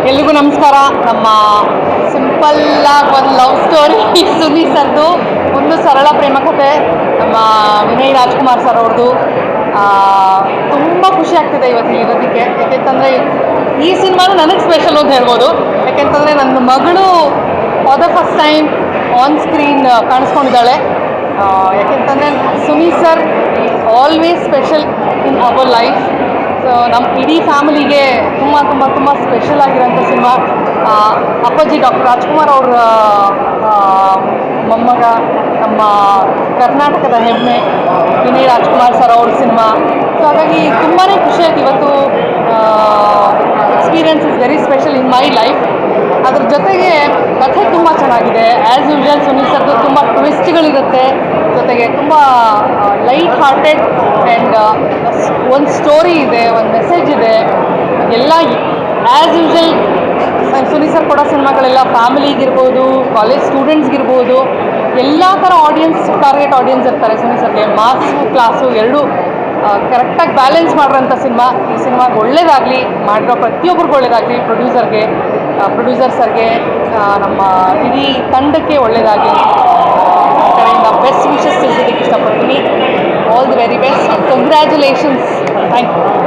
ಎಲ್ರಿಗೂ ನಮಸ್ಕಾರ. ನಮ್ಮ ಸಿಂಪಲ್ ಆಗಿ ಒಂದು ಲವ್ ಸ್ಟೋರಿ ಸುನಿ ಸರ್ದು. ಒಂದು ಸರಳ ಪ್ರೇಮ ಕಥೆ. ನಮ್ಮ ವಿನಯ್ ರಾಜ್ಕುಮಾರ್ ಸರ್ ಅವ್ರದ್ದು ತುಂಬ ಖುಷಿ ಆಗ್ತಿದೆ ಇವತ್ತು ಇರೋದಕ್ಕೆ ಯಾಕೆಂತಂದರೆ ಈ ಸಿನಿಮಾನು ನನಗೆ ಸ್ಪೆಷಲ್ ಅಂತ ಹೇಳ್ಬೋದು. ಯಾಕೆಂತಂದರೆ ನನ್ನ ಮಗಳು for the first time on screen ಕಾಣಿಸ್ಕೊಂಡಿದ್ದಾಳೆ. ಯಾಕೆಂತಂದರೆ Suni sir always special in our life ನಮ್ಮ ಇಡೀ ಫ್ಯಾಮಿಲಿಗೆ ತುಂಬ ತುಂಬ ತುಂಬ ಸ್ಪೆಷಲ್ ಆಗಿರೋಂಥ ಸಿನಿಮಾ ಅಪ್ಪಾಜಿ ಡಾಕ್ಟರ್ ರಾಜ್ಕುಮಾರ್ ಅವರ ಮೊಮ್ಮಗ, ನಮ್ಮ ಕರ್ನಾಟಕದ ಹೆಮ್ಮೆ, ವಿನಯ್ ರಾಜ್ಕುಮಾರ್ ಸರ್ ಅವ್ರ ಸಿನಿಮಾ. ಸೊ ಹಾಗಾಗಿ ತುಂಬಾ ಖುಷಿ ಆಯ್ತು ಇವತ್ತು experience is very special in my life ಅದ್ರ ಜೊತೆಗೆ ಕಥೆ ತುಂಬ ಚೆನ್ನಾಗಿದೆ ಆ್ಯಸ್ ಯೂಶುವಲ್ ಸುನೀಲ್ ಸರ್ದು ತುಂಬ ಟ್ವಿಸ್ಟ್ಗಳಿರುತ್ತೆ ಜೊತೆಗೆ ತುಂಬ ಲೈಟ್ ಹಾರ್ಟೆಡ್ ಆ್ಯಂಡ್ ಒಂದು ಸ್ಟೋರಿ ಇದೆ, ಒಂದು ಮೆಸೇಜ್ ಇದೆ. ಎಲ್ಲ ಆ್ಯಸ್ ಯೂಶುವಲ್ ಸುನೀಲ್ ಸರ್ ಕೊಡೋ ಸಿನಿಮಾಗಳೆಲ್ಲ ಫ್ಯಾಮಿಲಿಗಿರ್ಬೋದು ಕಾಲೇಜ್ ಸ್ಟೂಡೆಂಟ್ಸ್ಗಿರ್ಬೋದು ಎಲ್ಲ ಥರ ಆಡಿಯನ್ಸ್ ಟಾರ್ಗೆಟ್ ಆಡಿಯನ್ಸ್ ಇರ್ತಾರೆ ಸುನೀಲ್ ಸರ್ಗೆ ಮಾಸು ಕ್ಲಾಸು ಎರಡೂ ಕರೆಕ್ಟಾಗಿ ಬ್ಯಾಲೆನ್ಸ್ ಮಾಡಿರೋಂಥ ಸಿನಿಮಾ. ಈ ಸಿನಿಮಾಗೆ ಒಳ್ಳೇದಾಗಲಿ, ಮಾಡಿರೋ ಪ್ರತಿಯೊಬ್ಬರಿಗೂ ಒಳ್ಳೇದಾಗಲಿ ಪ್ರೊಡ್ಯೂಸರ್ಗೆ ಪ್ರೊಡ್ಯೂಸರ್ ಸರ್ಗೆ ನಮ್ಮ ಇಡೀ ತಂಡಕ್ಕೆ ಒಳ್ಳೆಯದಾಗಿ ಕಡೆಯಿಂದ ಬೆಸ್ಟ್ ವಿಷಸ್ ತಿಳಿಸೋದಕ್ಕೆ ಇಷ್ಟಪಡ್ತೀನಿ. All the very best congratulations thank you